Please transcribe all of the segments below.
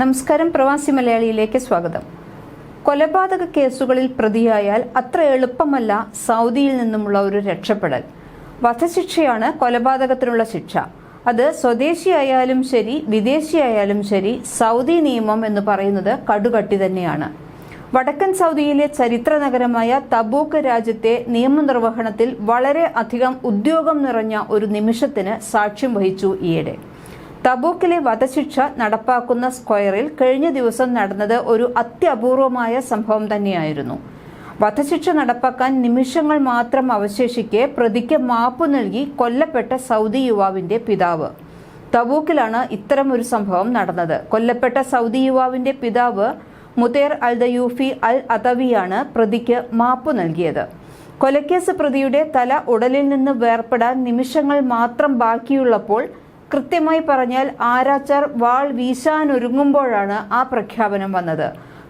നമസ്കാരം പ്രവാസി മലയാളിയിലേക്ക് സ്വാഗതം. കൊലപാതക കേസുകളിൽ പ്രതിയായാൽ അത്ര എളുപ്പമല്ല സൗദിയിൽ നിന്നുമുള്ള ഒരു രക്ഷപ്പെടൽ. വധശിക്ഷയാണ് കൊലപാതകത്തിനുള്ള ശിക്ഷ. അത് സ്വദേശിയായാലും ശരി വിദേശിയായാലും ശരി സൗദി നിയമം എന്ന് പറയുന്നത് കടുകട്ടി തന്നെയാണ്. വടക്കൻ സൗദിയിലെ ചരിത്ര നഗരമായ തബൂക്ക് രാജ്യത്തെ നിയമനിർവഹണത്തിൽ വളരെ അധികം ഉദ്യോഗം നിറഞ്ഞ ഒരു നിമിഷത്തിന് സാക്ഷ്യം വഹിച്ചു ഈയിടെ. തബൂക്കിലെ വധശിക്ഷ നടപ്പാക്കുന്ന സ്ക്വയറിൽ കഴിഞ്ഞ ദിവസം നടന്നത് ഒരു അത്യപൂർവമായ സംഭവം തന്നെയായിരുന്നു. വധശിക്ഷ നടപ്പാക്കാൻ നിമിഷങ്ങൾ മാത്രം അവശേഷിക്കെ പ്രതിക്ക് മാപ്പ് നൽകി കൊല്ലപ്പെട്ട സൗദി യുവാവിന്റെ പിതാവ്. തബൂക്കിലാണ് ഇത്തരം ഒരു സംഭവം നടന്നത്. കൊല്ലപ്പെട്ട സൗദി യുവാവിന്റെ പിതാവ് മുതേർ അൽ ദയൂഫി അൽ അതവിയാണ് പ്രതിക്ക് മാപ്പ് നൽകിയത്. കൊലക്കേസ് പ്രതിയുടെ തല ഉടലിൽ നിന്ന് വേർപ്പെടാൻ നിമിഷങ്ങൾ മാത്രം ബാക്കിയുള്ളപ്പോൾ കൃത്യമായി പറഞ്ഞാൽ ആരാച്ചാർ വാൾ വീശാനൊരുങ്ങുമ്പോഴാണ് ആ പ്രഖ്യാപനം വന്നത്.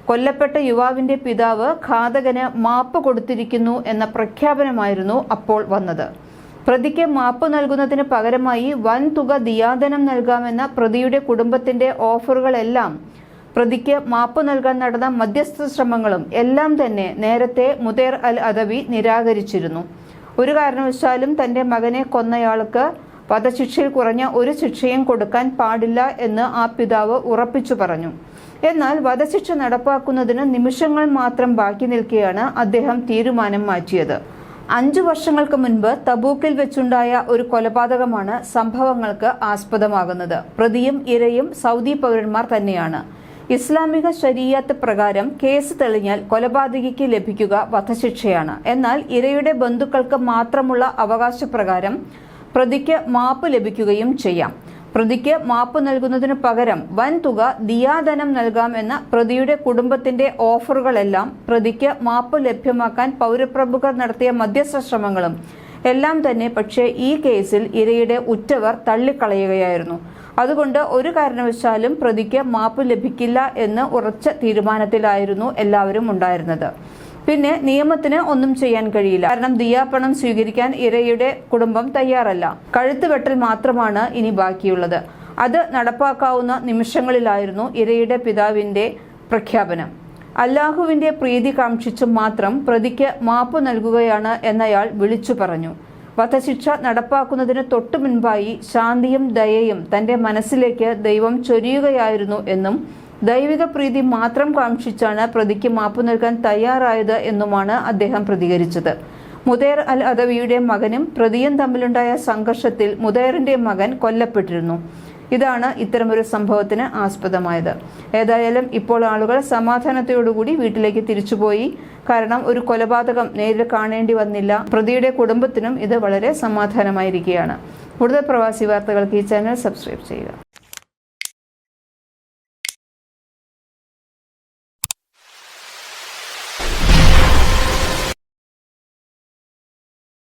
കൊല്ലപ്പെട്ട യുവാവിന്റെ പിതാവ് ഘാതകന് മാപ്പ് കൊടുത്തിരിക്കുന്നു എന്ന പ്രഖ്യാപനമായിരുന്നു അപ്പോൾ വന്നത്. പ്രതിക്ക് മാപ്പ് നൽകുന്നതിന് പകരമായി വൻ തുക ദിയാദനം നൽകാമെന്ന പ്രതിയുടെ കുടുംബത്തിന്റെ ഓഫറുകളെല്ലാം പ്രതിക്ക് മാപ്പ് നൽകാൻ നടന്ന മധ്യസ്ഥ ശ്രമങ്ങളും എല്ലാം തന്നെ നേരത്തെ മുതേർ അൽ അദവി നിരാകരിച്ചിരുന്നു. ഒരു കാരണവശാലും തന്റെ മകനെ കൊന്നയാൾക്ക് വധശിക്ഷയിൽ കുറഞ്ഞ ഒരു ശിക്ഷയും കൊടുക്കാൻ പാടില്ല എന്ന് ആ പിതാവ് ഉറപ്പിച്ചു പറഞ്ഞു. എന്നാൽ വധശിക്ഷ നടപ്പാക്കുന്നതിന് നിമിഷങ്ങൾ മാത്രം ബാക്കി നിൽക്കെയാണ് അദ്ദേഹം തീരുമാനം മാറ്റിയത്. അഞ്ചു വർഷങ്ങൾക്ക് മുൻപ് തബൂക്കിൽ വെച്ചുണ്ടായ ഒരു കൊലപാതകമാണ് സംഭവങ്ങൾക്ക് ആസ്പദമാകുന്നത്. പ്രതിയും ഇരയും സൗദി പൗരന്മാർ തന്നെയാണ്. ഇസ്ലാമിക ശരീഅത്ത് പ്രകാരം കേസ് തെളിഞ്ഞാൽ കൊലപാതകിക്ക് ലഭിക്കുക വധശിക്ഷയാണ്. എന്നാൽ ഇരയുടെ ബന്ധുക്കൾക്ക് മാത്രമുള്ള അവകാശപ്രകാരം പ്രതിക്ക് മാപ്പ് ലഭിക്കുകയും ചെയ്യാം. പ്രതിക്ക് മാപ്പ് നൽകുന്നതിന് പകരം വൻതുക ദിയാധനം നൽകാമെന്ന പ്രതിയുടെ കുടുംബത്തിന്റെ ഓഫറുകളെല്ലാം പ്രതിക്ക് മാപ്പ് ലഭ്യമാക്കാൻ പൗരപ്രമുഖർ നടത്തിയ മധ്യസ്ഥ ശ്രമങ്ങളും എല്ലാം തന്നെ പക്ഷേ ഈ കേസിൽ ഇരയുടെ ഉറ്റവർ തള്ളിക്കളയുകയായിരുന്നു. അതുകൊണ്ട് ഒരു കാരണവശാലും പ്രതിക്ക് മാപ്പ് ലഭിക്കില്ല എന്ന് ഉറച്ച തീരുമാനത്തിലായിരുന്നു എല്ലാവരും ഉണ്ടായിരുന്നത്. പിന്നെ നിയമത്തിന് ഒന്നും ചെയ്യാൻ കഴിയില്ല. കാരണം ദിയാപണം സ്വീകരിക്കാൻ ഇരയുടെ കുടുംബം തയ്യാറല്ല. കഴുത്തുവെട്ടൽ മാത്രമാണ് ഇനി ബാക്കിയുള്ളത്. അത് നടപ്പാക്കാവുന്ന നിമിഷങ്ങളിലായിരുന്നു ഇരയുടെ പിതാവിന്റെ പ്രഖ്യാപനം. അല്ലാഹുവിന്റെ പ്രീതി കാക്ഷിച്ചു മാത്രം പ്രതിക്ക് മാപ്പ് നൽകുകയാണ് എന്നയാൾ വിളിച്ചു പറഞ്ഞു. വധശിക്ഷ നടപ്പാക്കുന്നതിന് തൊട്ടു മുൻപായി ശാന്തിയും ദയയും തന്റെ മനസ്സിലേക്ക് ദൈവം ചൊരിയുകയായിരുന്നു എന്നും ദൈവിക പ്രീതി മാത്രം കാക്ഷിച്ചാണ് പ്രതിക്ക് മാപ്പ് നൽകാൻ തയ്യാറായത് എന്നുമാണ് അദ്ദേഹം പ്രതികരിച്ചത്. മുതേർ അൽ അദവിയുടെ മകനും പ്രതിയും തമ്മിലുണ്ടായ സംഘർഷത്തിൽ മുതേറിന്റെ മകൻ കൊല്ലപ്പെട്ടിരുന്നു. ഇതാണ് ഇത്തരമൊരു സംഭവത്തിന് ആസ്പദമായത്. ഏതായാലും ഇപ്പോൾ ആളുകൾ സമാധാനത്തോടുകൂടി വീട്ടിലേക്ക് തിരിച്ചുപോയി. കാരണം ഒരു കൊലപാതകം നേരിൽ കാണേണ്ടി വന്നില്ല. പ്രതിയുടെ കുടുംബത്തിനും ഇത് വളരെ സമാധാനമായിരിക്കുകയാണ്. കൂടുതൽ പ്രവാസി വാർത്തകൾക്ക് ഈ ചാനൽ സബ്സ്ക്രൈബ് ചെയ്യുക.